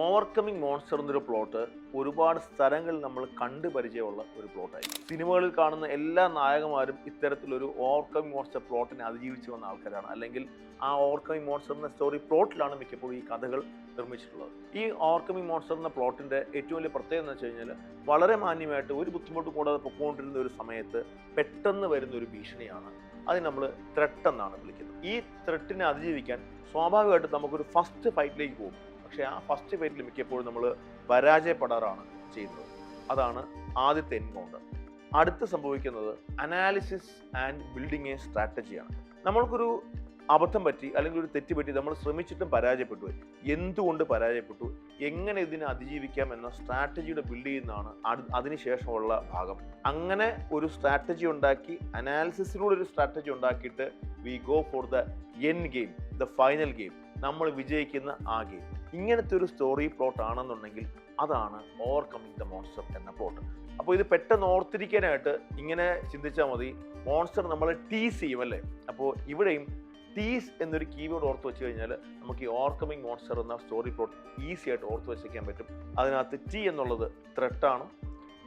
Overcoming monster എന്നൊരു plot ഒരുപാട് സ്ഥലങ്ങളിൽ നമ്മൾ കണ്ടു പരിചയമുള്ള ഒരു പ്ലോട്ടായി സിനിമകളിൽ കാണുന്ന എല്ലാ നായകന്മാരും ഇത്തരത്തിലൊരു ഓവർകമ്മിങ് മോൺസ്റ്റർ പ്ലോട്ടിനെ അതിജീവിച്ചു വന്ന ആൾക്കാരാണ്. അല്ലെങ്കിൽ ആ ഓവർകമ്മിങ് മോൺസ്റ്റർ എന്ന സ്റ്റോറി പ്ലോട്ടിലാണ് മിക്കപ്പോഴും ഈ കഥകൾ നിർമ്മിച്ചിട്ടുള്ളത്. ഈ ഓവർകമ്മിങ് മോൺസ്റ്റർ എന്ന പ്ലോട്ടിന്റെ ഏറ്റവും വലിയ പ്രത്യേകത എന്ന് വെച്ച് കഴിഞ്ഞാൽ വളരെ മാന്യമായിട്ട് ഒരു ബുദ്ധിമുട്ടും കൂടാതെ പൊക്കോണ്ടിരുന്ന ഒരു സമയത്ത് പെട്ടെന്ന് വരുന്ന ഒരു ഭീഷണിയാണ് അതിന് നമ്മൾ ത്രെട്ട് എന്നാണ് വിളിക്കുന്നത്. ഈ ത്രെട്ടിനെ അതിജീവിക്കാൻ സ്വാഭാവികമായിട്ടും നമുക്കൊരു ഫസ്റ്റ് ഫൈറ്റിലേക്ക് പോകും. പക്ഷേ ആ ഫസ്റ്റ് ഫൈറ്റിൽ മിക്കപ്പോഴും നമ്മൾ പരാജയപ്പെടാറാണ് ചെയ്യുന്നത്. അതാണ് ആദ്യത്തെ എൻകൗണ്ടർ അടുത്ത് സംഭവിക്കുന്നത് അനാലിസിസ് ആൻഡ് ബിൽഡിംഗ് എ സ്ട്രാറ്റജിയാണ് നമ്മൾക്കൊരു അബദ്ധം പറ്റി അല്ലെങ്കിൽ ഒരു തെറ്റ് പറ്റി നമ്മൾ ശ്രമിച്ചിട്ടും പരാജയപ്പെട്ടു. എന്തുകൊണ്ട് പരാജയപ്പെട്ടു? എങ്ങനെ ഇതിനെ അതിജീവിക്കാം എന്ന സ്ട്രാറ്റജിയുടെ ബിൽഡ് ചെയ്യുന്നതാണ് അതിനുശേഷമുള്ള ഭാഗം. അങ്ങനെ ഒരു സ്ട്രാറ്റജി ഉണ്ടാക്കി അനാലിസിസിലൂടെ ഒരു സ്ട്രാറ്റജി ഉണ്ടാക്കിയിട്ട് we go for the endgame the final game നമ്മൾ വിജയിക്കുന്ന ആ ഗെയിം ഇങ്ങനത്തെ ഒരു സ്റ്റോറി പ്ലോട്ട് ആണെന്നുണ്ടെങ്കിൽ അതാണ് ഓവർകമ്മിങ് ദ മോൺസ്റ്റർ എന്ന പ്ലോട്ട് അപ്പോൾ ഇത് പെട്ടെന്ന് ഓർത്തിരിക്കാനായിട്ട് ഇങ്ങനെ ചിന്തിച്ചാൽ മതി മോൺസ്റ്റർ നമ്മൾ ടീസ് ചെയ്യും അല്ലേ? അപ്പോൾ ഇവിടെയും ടീസ് എന്നൊരു കീവേഡ് ഓർത്ത് വെച്ച് കഴിഞ്ഞാൽ നമുക്ക് ഈ ഓവർകമ്മിങ് മോൺസ്റ്റർ എന്ന സ്റ്റോറി പ്ലോട്ട് ഈസി ആയിട്ട് ഓർത്ത് വെച്ചേക്കാൻ പറ്റും. അതിനകത്ത് ടി എന്നുള്ളത് ത്രെട്ടാണ്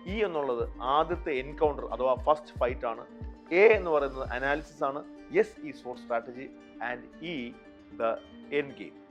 ഇ എന്നുള്ളത് ആദ്യത്തെ എൻകൗണ്ടർ അഥവാ ഫസ്റ്റ് ഫൈറ്റ് ആണ്. എ എന്ന് പറയുന്നത് അനാലിസിസ് ആണ്. S is for strategy and E the endgame